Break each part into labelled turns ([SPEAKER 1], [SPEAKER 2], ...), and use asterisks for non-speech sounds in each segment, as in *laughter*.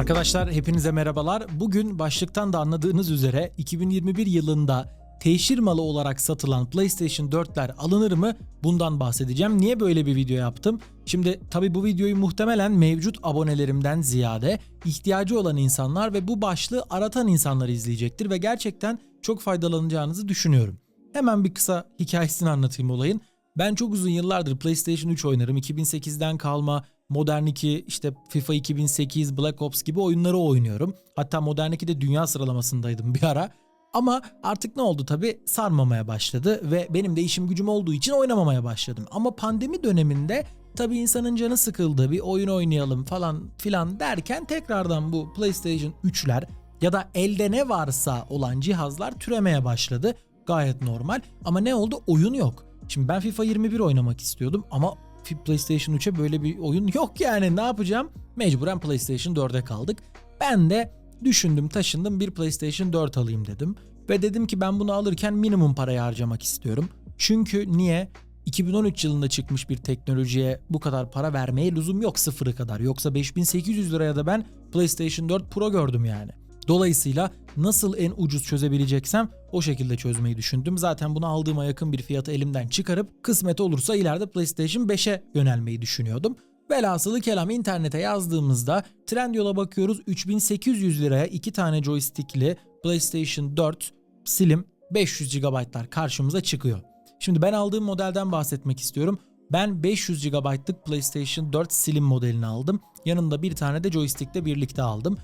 [SPEAKER 1] Arkadaşlar hepinize merhabalar. Bugün başlıktan da anladığınız üzere 2021 yılında teşhir malı olarak satılan PlayStation 4'ler alınır mı? Bundan bahsedeceğim. Niye böyle bir video yaptım? Şimdi tabi bu videoyu muhtemelen mevcut abonelerimden ziyade ihtiyacı olan insanlar ve bu başlığı aratan insanlar izleyecektir ve gerçekten çok faydalanacağınızı düşünüyorum. Hemen bir kısa hikayesini anlatayım olayın. Ben çok uzun yıllardır PlayStation 3 oynarım. 2008'den kalma Modern 2, işte FIFA 2008, Black Ops gibi oyunları oynuyorum. Hatta Modern 2'de dünya sıralamasındaydım bir ara. Ama artık ne oldu tabi sarmamaya başladı ve benim de işim gücüm olduğu için oynamamaya başladım. Ama pandemi döneminde tabi insanın canı sıkıldı bir oyun oynayalım falan filan derken tekrardan bu PlayStation 3'ler ya da elde ne varsa olan cihazlar türemeye başladı. Gayet normal ama ne oldu oyun yok. Şimdi ben FIFA 21 oynamak istiyordum ama PlayStation 3'e böyle bir oyun yok yani ne yapacağım? Mecburen PlayStation 4'e kaldık. Ben de düşündüm taşındım bir PlayStation 4 alayım dedim. Ve dedim ki ben bunu alırken minimum parayı harcamak istiyorum. Çünkü niye? 2013 yılında çıkmış bir teknolojiye bu kadar para vermeye lüzum yok sıfırı kadar. Yoksa 5800 liraya da ben PlayStation 4 Pro gördüm yani. Dolayısıyla nasıl en ucuz çözebileceksem o şekilde çözmeyi düşündüm. Zaten bunu aldığıma yakın bir fiyatı elimden çıkarıp kısmet olursa ileride PlayStation 5'e yönelmeyi düşünüyordum. Velhasılı kelam internete yazdığımızda Trendyol'a bakıyoruz 3800 liraya iki tane joystickli PlayStation 4 Slim 500 GB'lar karşımıza çıkıyor. Şimdi ben aldığım modelden bahsetmek istiyorum. Ben 500 GB'lık PlayStation 4 Slim modelini aldım. Yanında bir tane de joystickle birlikte aldım.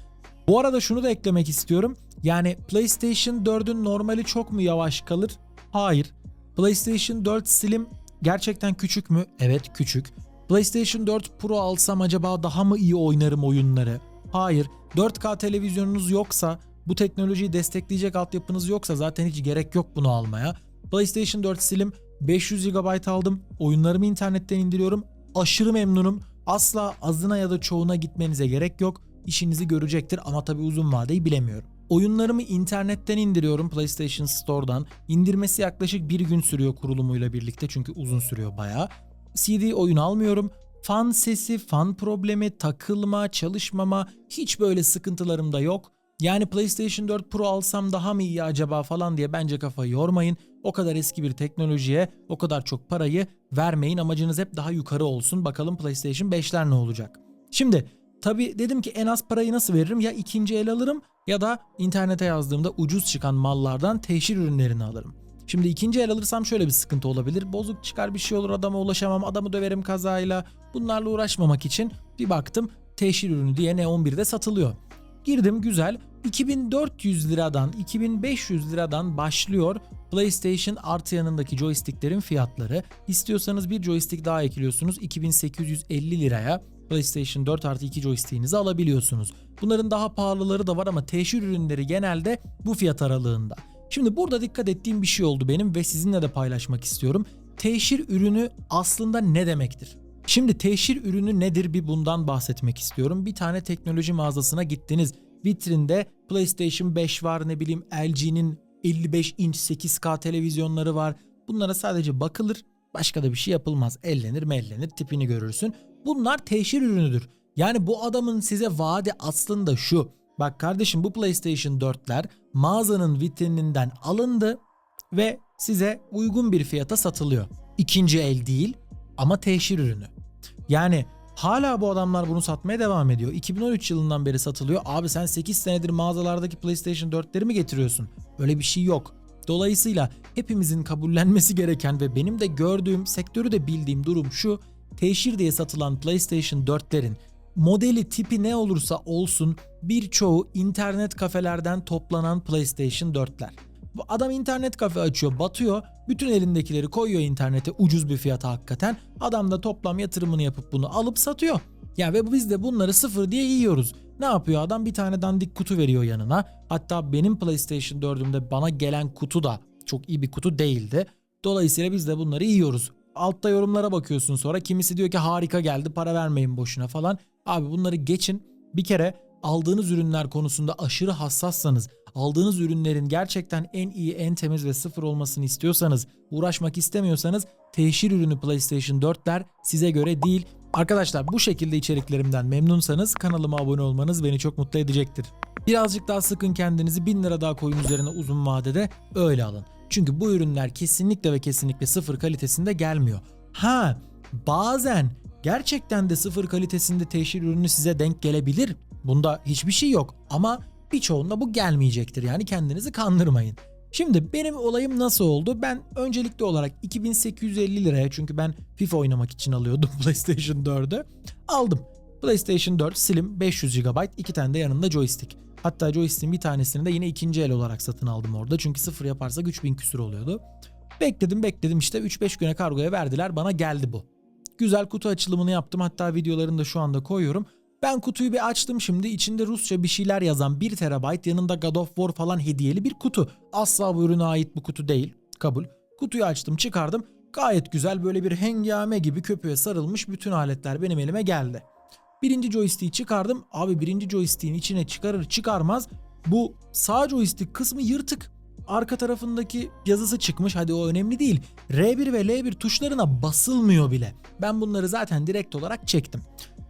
[SPEAKER 1] Bu arada şunu da eklemek istiyorum. Yani PlayStation 4'ün normali çok mu yavaş kalır? Hayır. PlayStation 4 Slim gerçekten küçük mü? Evet küçük. PlayStation 4 Pro alsam acaba daha mı iyi oynarım oyunları? Hayır. 4K televizyonunuz yoksa, bu teknolojiyi destekleyecek altyapınız yoksa zaten hiç gerek yok bunu almaya. PlayStation 4 Slim 500 GB aldım. Oyunlarımı internetten indiriyorum. Aşırı memnunum. Asla azına ya da çoğuna gitmenize gerek yok işinizi görecektir ama tabi uzun vadeyi bilemiyorum. Oyunlarımı internetten indiriyorum PlayStation Store'dan. İndirmesi yaklaşık bir gün sürüyor kurulumuyla birlikte çünkü uzun sürüyor bayağı. CD oyun almıyorum. Fan sesi, fan problemi, takılma, çalışmama hiç böyle sıkıntılarım da yok. Yani PlayStation 4 Pro alsam daha mı iyi acaba falan diye bence kafayı yormayın. O kadar eski bir teknolojiye o kadar çok parayı vermeyin. Amacınız hep daha yukarı olsun. Bakalım PlayStation 5'ler ne olacak. Şimdi Tabi dedim ki en az parayı nasıl veririm? Ya ikinci el alırım ya da internete yazdığımda ucuz çıkan mallardan teşhir ürünlerini alırım. Şimdi ikinci el alırsam şöyle bir sıkıntı olabilir. Bozuk çıkar bir şey olur adama ulaşamam adamı döverim kazayla. Bunlarla uğraşmamak için bir baktım teşhir ürünü diye N11'de satılıyor. Girdim güzel 2400 liradan 2500 liradan başlıyor PlayStation artı yanındaki joysticklerin fiyatları. İstiyorsanız bir joystick daha ekliyorsunuz 2850 liraya PlayStation 4 artı 2 joystick'inizi alabiliyorsunuz. Bunların daha pahalıları da var ama teşhir ürünleri genelde bu fiyat aralığında. Şimdi burada dikkat ettiğim bir şey oldu benim ve sizinle de paylaşmak istiyorum. Teşhir ürünü aslında ne demektir? Şimdi teşhir ürünü nedir bir bundan bahsetmek istiyorum. Bir tane teknoloji mağazasına gittiniz. Vitrinde PlayStation 5 var ne bileyim LG'nin 55 inç 8K televizyonları var. Bunlara sadece bakılır başka da bir şey yapılmaz. Ellenir mellenir tipini görürsün. Bunlar teşhir ürünüdür. Yani bu adamın size vaadi aslında şu. Bak kardeşim bu PlayStation 4'ler mağazanın vitrininden alındı ve size uygun bir fiyata satılıyor. İkinci el değil ama teşhir ürünü. Yani hala bu adamlar bunu satmaya devam ediyor. 2013 yılından beri satılıyor. Abi sen 8 senedir mağazalardaki PlayStation 4'leri mi getiriyorsun? Öyle bir şey yok. Dolayısıyla hepimizin kabullenmesi gereken ve benim de gördüğüm, sektörü de bildiğim durum şu teşhir diye satılan PlayStation 4'lerin modeli tipi ne olursa olsun birçoğu internet kafelerden toplanan PlayStation 4'ler. Bu adam internet kafe açıyor, batıyor, bütün elindekileri koyuyor internete ucuz bir fiyata hakikaten. Adam da toplam yatırımını yapıp bunu alıp satıyor. Ya ve biz de bunları sıfır diye yiyoruz. Ne yapıyor adam? Bir tane dandik kutu veriyor yanına. Hatta benim PlayStation 4'ümde bana gelen kutu da çok iyi bir kutu değildi. Dolayısıyla biz de bunları yiyoruz altta yorumlara bakıyorsun sonra. Kimisi diyor ki harika geldi para vermeyin boşuna falan. Abi bunları geçin. Bir kere aldığınız ürünler konusunda aşırı hassassanız, aldığınız ürünlerin gerçekten en iyi, en temiz ve sıfır olmasını istiyorsanız, uğraşmak istemiyorsanız teşhir ürünü PlayStation 4'ler size göre değil. Arkadaşlar bu şekilde içeriklerimden memnunsanız kanalıma abone olmanız beni çok mutlu edecektir. Birazcık daha sıkın kendinizi 1000 lira daha koyun üzerine uzun vadede öyle alın. Çünkü bu ürünler kesinlikle ve kesinlikle sıfır kalitesinde gelmiyor. Ha bazen gerçekten de sıfır kalitesinde teşhir ürünü size denk gelebilir. Bunda hiçbir şey yok ama birçoğunda bu gelmeyecektir yani kendinizi kandırmayın. Şimdi benim olayım nasıl oldu? Ben öncelikli olarak 2850 liraya çünkü ben FIFA oynamak için alıyordum *laughs* PlayStation 4'ü. Aldım. PlayStation 4 Slim 500 GB, iki tane de yanında joystick. Hatta joystick'in bir tanesini de yine ikinci el olarak satın aldım orada. Çünkü sıfır yaparsak 3000 küsür oluyordu. Bekledim bekledim işte 3-5 güne kargoya verdiler bana geldi bu. Güzel kutu açılımını yaptım hatta videolarını da şu anda koyuyorum. Ben kutuyu bir açtım şimdi içinde Rusça bir şeyler yazan 1 TB yanında God of War falan hediyeli bir kutu. Asla bu ürüne ait bu kutu değil kabul. Kutuyu açtım çıkardım gayet güzel böyle bir hengame gibi köpüğe sarılmış bütün aletler benim elime geldi. Birinci joystick'i çıkardım. Abi birinci joystick'in içine çıkarır çıkarmaz bu sağ joystick kısmı yırtık. Arka tarafındaki yazısı çıkmış. Hadi o önemli değil. R1 ve L1 tuşlarına basılmıyor bile. Ben bunları zaten direkt olarak çektim.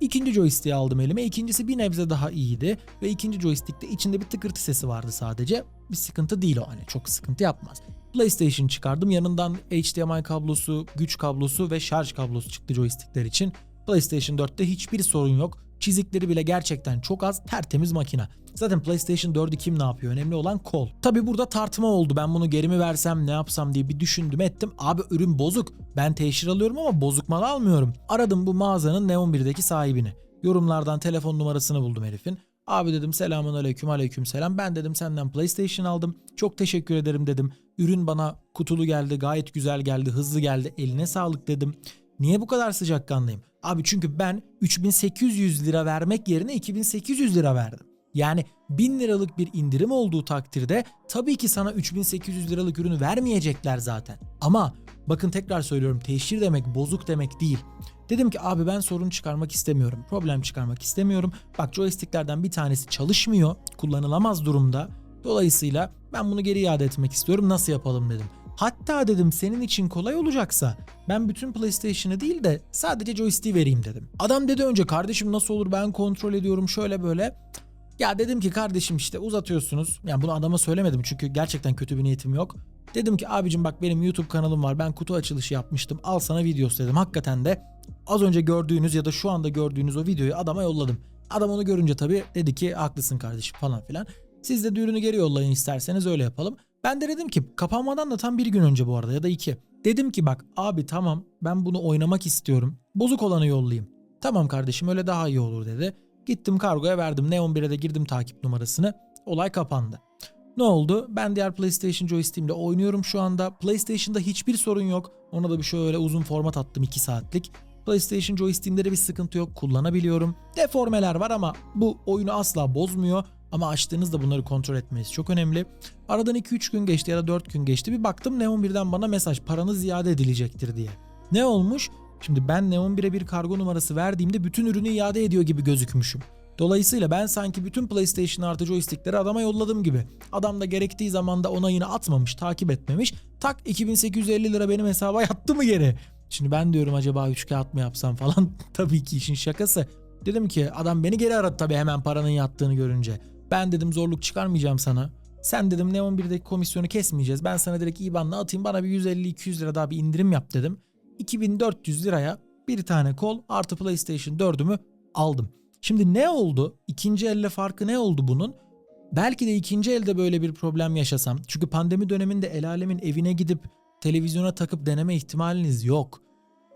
[SPEAKER 1] İkinci joystick'i aldım elime. İkincisi bir nebze daha iyiydi. Ve ikinci joystick'te içinde bir tıkırtı sesi vardı sadece. Bir sıkıntı değil o hani çok sıkıntı yapmaz. PlayStation çıkardım. Yanından HDMI kablosu, güç kablosu ve şarj kablosu çıktı joystickler için. PlayStation 4'te hiçbir sorun yok. Çizikleri bile gerçekten çok az tertemiz makina. Zaten PlayStation 4'ü kim ne yapıyor? Önemli olan kol. Tabi burada tartma oldu. Ben bunu geri mi versem ne yapsam diye bir düşündüm ettim. Abi ürün bozuk. Ben teşhir alıyorum ama bozuk mal almıyorum. Aradım bu mağazanın Neon 1'deki sahibini. Yorumlardan telefon numarasını buldum herifin. Abi dedim selamun aleyküm aleyküm selam. Ben dedim senden PlayStation aldım. Çok teşekkür ederim dedim. Ürün bana kutulu geldi gayet güzel geldi hızlı geldi eline sağlık dedim. Niye bu kadar sıcakkanlıyım? Abi çünkü ben 3800 lira vermek yerine 2800 lira verdim. Yani 1000 liralık bir indirim olduğu takdirde tabii ki sana 3800 liralık ürünü vermeyecekler zaten. Ama bakın tekrar söylüyorum teşhir demek bozuk demek değil. Dedim ki abi ben sorun çıkarmak istemiyorum. Problem çıkarmak istemiyorum. Bak joysticklerden bir tanesi çalışmıyor. Kullanılamaz durumda. Dolayısıyla ben bunu geri iade etmek istiyorum. Nasıl yapalım dedim. Hatta dedim senin için kolay olacaksa ben bütün PlayStation'ı değil de sadece joystick'i vereyim dedim. Adam dedi önce kardeşim nasıl olur ben kontrol ediyorum şöyle böyle. Ya dedim ki kardeşim işte uzatıyorsunuz. Yani bunu adama söylemedim çünkü gerçekten kötü bir niyetim yok. Dedim ki abicim bak benim YouTube kanalım var. Ben kutu açılışı yapmıştım. Al sana videosu dedim. Hakikaten de az önce gördüğünüz ya da şu anda gördüğünüz o videoyu adama yolladım. Adam onu görünce tabii dedi ki haklısın kardeşim falan filan. Siz de ürünü geri yollayın isterseniz öyle yapalım. Ben de dedim ki kapanmadan da tam bir gün önce bu arada ya da iki. Dedim ki bak abi tamam ben bunu oynamak istiyorum. Bozuk olanı yollayayım. Tamam kardeşim öyle daha iyi olur dedi. Gittim kargoya verdim. Neon 1'e de girdim takip numarasını. Olay kapandı. Ne oldu? Ben diğer PlayStation joystick'imle oynuyorum şu anda. PlayStation'da hiçbir sorun yok. Ona da bir şöyle uzun format attım 2 saatlik. PlayStation joystick'imde de bir sıkıntı yok. Kullanabiliyorum. Deformeler var ama bu oyunu asla bozmuyor. Ama açtığınızda bunları kontrol etmeniz çok önemli. Aradan 2-3 gün geçti ya da 4 gün geçti. Bir baktım Neon 1'den bana mesaj paranız iade edilecektir diye. Ne olmuş? Şimdi ben Neon 1'e bir kargo numarası verdiğimde bütün ürünü iade ediyor gibi gözükmüşüm. Dolayısıyla ben sanki bütün PlayStation artı joystickleri adama yolladım gibi. Adam da gerektiği zamanda onayını atmamış, takip etmemiş. Tak 2850 lira benim hesaba yattı mı geri? Şimdi ben diyorum acaba 3 kağıt mı yapsam falan. *laughs* tabii ki işin şakası. Dedim ki adam beni geri aradı tabii hemen paranın yattığını görünce. Ben dedim zorluk çıkarmayacağım sana. Sen dedim Neon 1'deki komisyonu kesmeyeceğiz. Ben sana direkt IBAN'la atayım bana bir 150-200 lira daha bir indirim yap dedim. 2400 liraya bir tane kol artı PlayStation 4'ümü aldım. Şimdi ne oldu? İkinci elle farkı ne oldu bunun? Belki de ikinci elde böyle bir problem yaşasam. Çünkü pandemi döneminde el alemin evine gidip televizyona takıp deneme ihtimaliniz yok.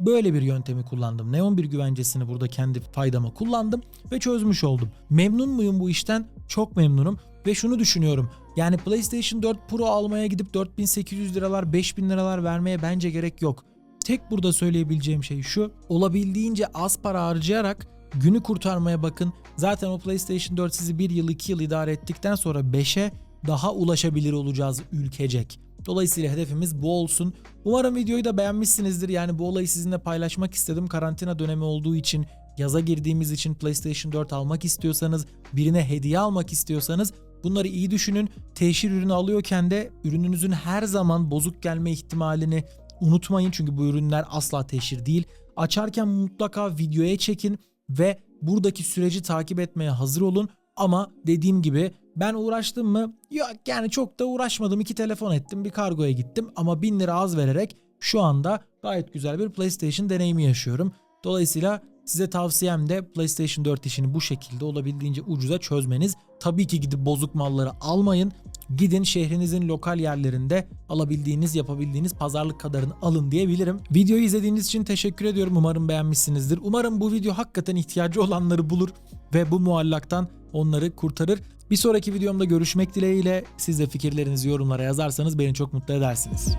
[SPEAKER 1] Böyle bir yöntemi kullandım. Neon bir güvencesini burada kendi faydama kullandım ve çözmüş oldum. Memnun muyum bu işten? Çok memnunum ve şunu düşünüyorum. Yani PlayStation 4 Pro almaya gidip 4800 liralar 5000 liralar vermeye bence gerek yok. Tek burada söyleyebileceğim şey şu. Olabildiğince az para harcayarak günü kurtarmaya bakın. Zaten o PlayStation 4 sizi 1 yıl 2 yıl idare ettikten sonra 5'e daha ulaşabilir olacağız ülkecek. Dolayısıyla hedefimiz bu olsun. Umarım videoyu da beğenmişsinizdir. Yani bu olayı sizinle paylaşmak istedim. Karantina dönemi olduğu için, yaza girdiğimiz için PlayStation 4 almak istiyorsanız, birine hediye almak istiyorsanız bunları iyi düşünün. Teşhir ürünü alıyorken de ürününüzün her zaman bozuk gelme ihtimalini unutmayın. Çünkü bu ürünler asla teşhir değil. Açarken mutlaka videoya çekin ve buradaki süreci takip etmeye hazır olun. Ama dediğim gibi ben uğraştım mı? Yok yani çok da uğraşmadım. İki telefon ettim bir kargoya gittim ama 1000 lira az vererek şu anda gayet güzel bir PlayStation deneyimi yaşıyorum. Dolayısıyla size tavsiyem de PlayStation 4 işini bu şekilde olabildiğince ucuza çözmeniz. Tabii ki gidip bozuk malları almayın. Gidin şehrinizin lokal yerlerinde alabildiğiniz, yapabildiğiniz pazarlık kadarını alın diyebilirim. Videoyu izlediğiniz için teşekkür ediyorum. Umarım beğenmişsinizdir. Umarım bu video hakikaten ihtiyacı olanları bulur ve bu muallaktan onları kurtarır. Bir sonraki videomda görüşmek dileğiyle siz de fikirlerinizi yorumlara yazarsanız beni çok mutlu edersiniz.